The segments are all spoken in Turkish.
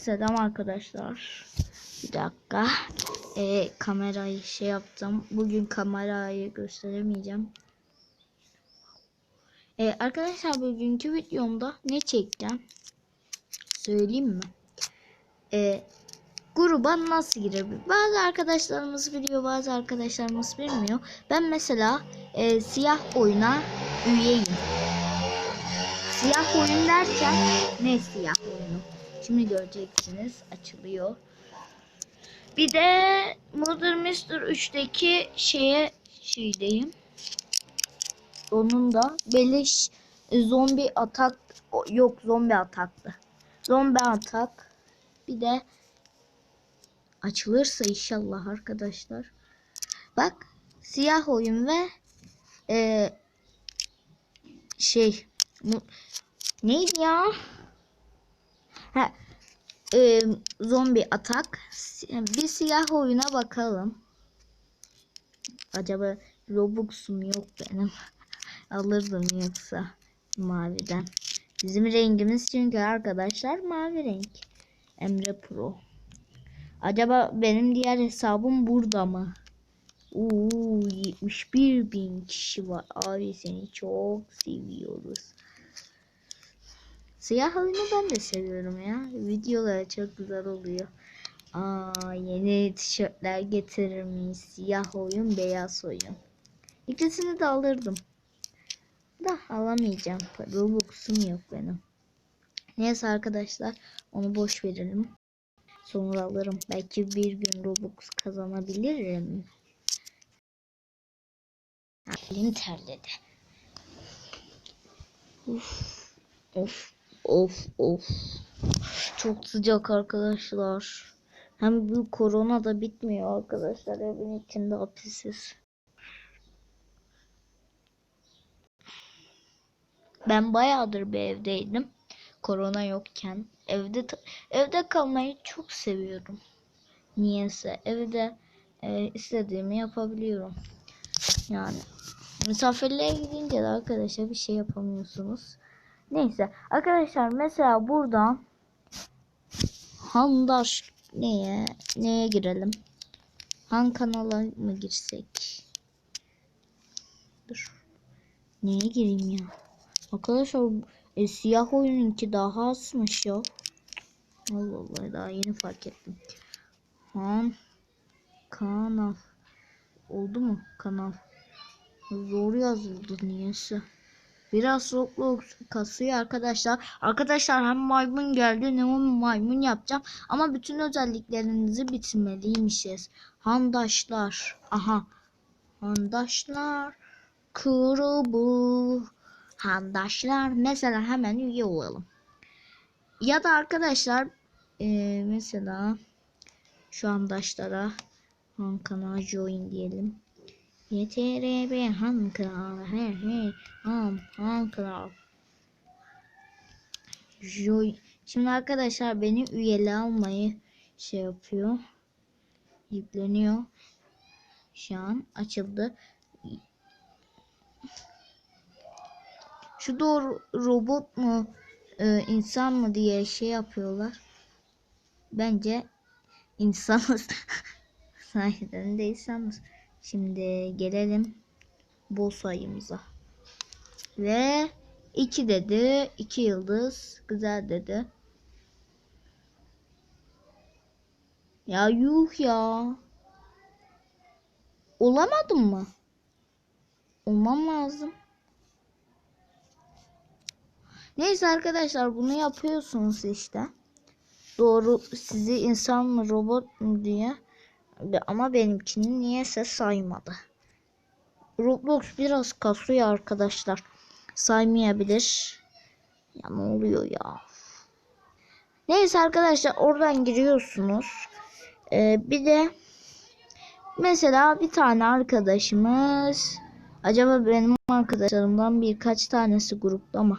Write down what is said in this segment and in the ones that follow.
selam arkadaşlar. Bir dakika. Ee, kamerayı şey yaptım. Bugün kamerayı gösteremeyeceğim. Ee, arkadaşlar bugünkü videomda ne çekeceğim? Söyleyeyim mi? Ee, gruba nasıl girebilir? Bazı arkadaşlarımız biliyor, bazı arkadaşlarımız bilmiyor. Ben mesela e, siyah oyuna üyeyim. Siyah oyun derken ne siyah oyunu? Şimdi göreceksiniz açılıyor. Bir de Mother Mister 3'teki şeye şeydeyim. Onun da beleş zombi atak yok zombi ataktı. Zombi atak. Bir de açılırsa inşallah arkadaşlar. Bak siyah oyun ve e, şey neydi ya? Ha, e, zombi atak. Bir siyah oyuna bakalım. Acaba Robux'um yok benim. Alırdım yoksa maviden. Bizim rengimiz çünkü arkadaşlar mavi renk. Emre Pro. Acaba benim diğer hesabım burada mı? Oo 71 bin kişi var. Abi seni çok seviyoruz. Siyah oyunu ben de seviyorum ya. Videolar çok güzel oluyor. Aa yeni tişörtler getirir miyiz? Siyah oyun, beyaz oyun. İkisini de alırdım. Da alamayacağım. Robux'um yok benim. Neyse arkadaşlar onu boş verelim. Sonra alırım. Belki bir gün Robux kazanabilirim. Elim terledi. Of, of, of, of. Çok sıcak arkadaşlar. Hem bu korona da bitmiyor arkadaşlar. Evin içinde hapisiz. Ben bayağıdır bir evdeydim. Korona yokken. Evde evde kalmayı çok seviyorum. Niyeyse evde e, istediğimi yapabiliyorum. Yani misafirliğe gidince de arkadaşlar bir şey yapamıyorsunuz. Neyse arkadaşlar mesela buradan Handaş neye neye girelim? Han kanala mı girsek? Dur. Neye gireyim ya? Arkadaşlar e, siyah oyununki daha azmış ya. Allah Allah daha yeni fark ettim. Han kanal. Oldu mu kanal? Zor yazıldı niyeyse. Biraz Roblox kasıyor arkadaşlar. Arkadaşlar hem maymun geldi hem maymun yapacağım. Ama bütün özelliklerinizi bitirmeliymişiz. Handaşlar. Aha. Handaşlar. Kurubu. Handaşlar. Mesela hemen üye olalım. Ya da arkadaşlar eee, mesela şu handaşlara Hankana join diyelim. YTRB Han Kral he he Han Han Joy Şimdi arkadaşlar beni üyeli almayı şey yapıyor. Yükleniyor. Şu an açıldı. Şu doğru robot mu e, insan mı diye şey yapıyorlar. Bence insanız. Sahiden de insanız. Şimdi gelelim bol sayımıza. Ve 2 dedi. 2 yıldız. Güzel dedi. Ya yuh ya. Olamadım mı? Olmam lazım. Neyse arkadaşlar bunu yapıyorsunuz işte. Doğru sizi insan mı robot mu diye. Ama benimkini niyeyse saymadı. Roblox biraz kasıyor arkadaşlar. Saymayabilir. Ya ne oluyor ya? Neyse arkadaşlar oradan giriyorsunuz. Ee, bir de mesela bir tane arkadaşımız acaba benim arkadaşlarımdan birkaç tanesi grupta mı?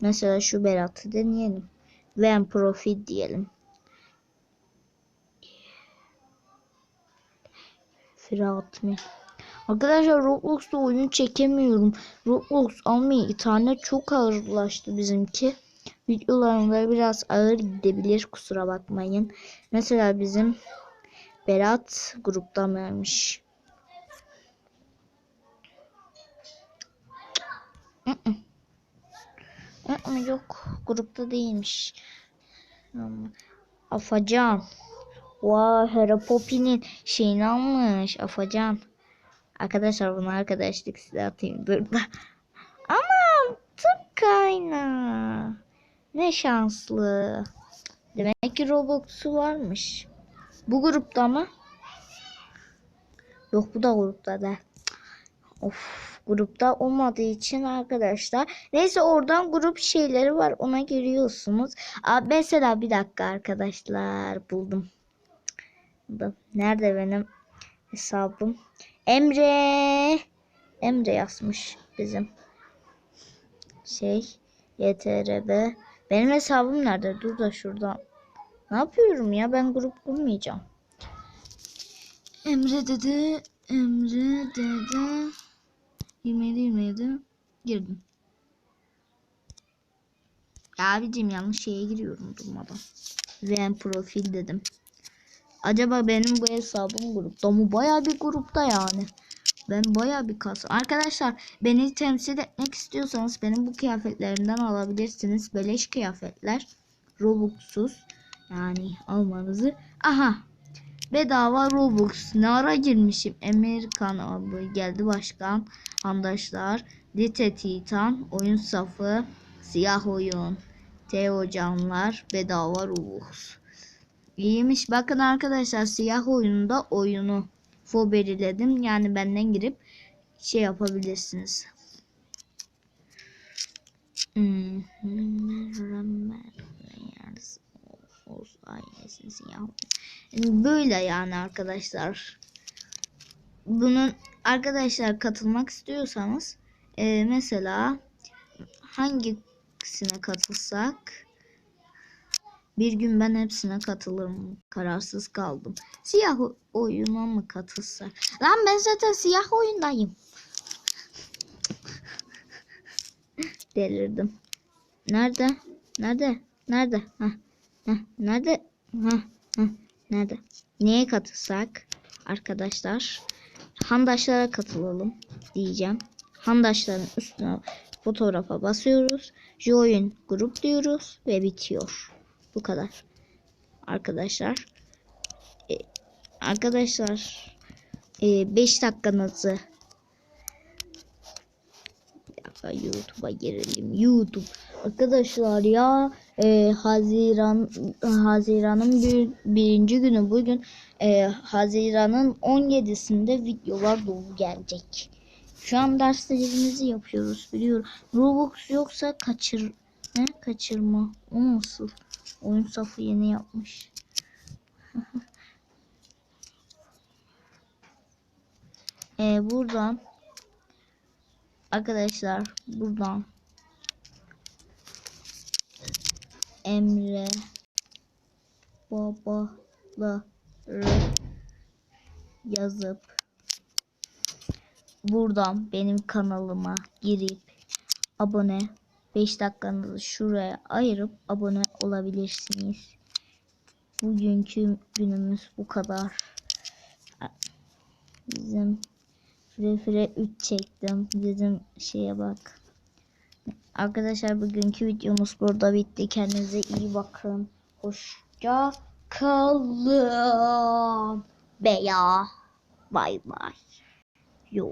Mesela şu Berat'ı deneyelim. Ven Profit diyelim. Fırat mı? Arkadaşlar Roblox'ta oyun çekemiyorum. Roblox almayı internet çok ağırlaştı bizimki. videolarımda biraz ağır gidebilir kusura bakmayın. Mesela bizim Berat grupta mıymış? Mm-mm. Mm-mm, Yok grupta değilmiş. Ama Afacan. Vay Harry Poppy'nin şeyini almış Afacan. Arkadaşlar bunu arkadaşlık size atayım dur da. Ama tıp kaynağı. Ne şanslı. Demek ki Roblox'u varmış. Bu grupta mı? Yok bu da grupta da. Of grupta olmadığı için arkadaşlar. Neyse oradan grup şeyleri var ona giriyorsunuz. Aa, mesela bir dakika arkadaşlar buldum. Nerede benim hesabım? Emre. Emre yazmış bizim. Şey YTRB. Benim hesabım nerede? Dur da şuradan. Ne yapıyorum ya? Ben grup kurmayacağım. Emre dedi. Emre dedi. 27 27 girdim. Ya abicim yanlış şeye giriyorum durmadan. VM profil dedim. Acaba benim bu hesabım grupta mı? Baya bir grupta yani. Ben baya bir kas. Arkadaşlar beni temsil etmek istiyorsanız benim bu kıyafetlerimden alabilirsiniz. Beleş kıyafetler. Robux'suz. Yani almanızı. Aha. Bedava Robux. Ne ara girmişim. Amerikan abi geldi başkan. Handaşlar. Lite Titan. Oyun safı. Siyah oyun. Teo canlar. Bedava Robux. İyiymiş. Bakın arkadaşlar siyah oyunda oyunu fo belirledim. Yani benden girip şey yapabilirsiniz. Böyle yani arkadaşlar. Bunun arkadaşlar katılmak istiyorsanız e, mesela hangisine katılsak bir gün ben hepsine katılırım. Kararsız kaldım. Siyah oyuna mı katılsak? Lan ben zaten siyah oyundayım. Delirdim. Nerede? Nerede? Nerede? Heh. Heh. Nerede? Heh. Heh. Nerede? Neye katılsak? Arkadaşlar. Handaşlara katılalım diyeceğim. Handaşların üstüne fotoğrafa basıyoruz. Join grup diyoruz ve bitiyor. Bu kadar. Arkadaşlar. E, arkadaşlar 5 dakikanızı Bir dakika YouTube'a girelim. YouTube. Arkadaşlar ya e, Haziran Haziran'ın bir, birinci günü bugün e, Haziran'ın 17'sinde videolar dolu gelecek. Şu an derslerimizi yapıyoruz biliyorum. Roblox yoksa kaçır ne kaçırma. O nasıl? Oyun safı yeni yapmış. e, buradan arkadaşlar buradan Emre babaları yazıp buradan benim kanalıma girip abone 5 dakikanızı şuraya ayırıp abone olabilirsiniz. Bugünkü günümüz bu kadar. Bizim fire 3 çektim. Bizim şeye bak. Arkadaşlar bugünkü videomuz burada bitti. Kendinize iyi bakın. Hoşça kalın. Veya bay bay. Yo.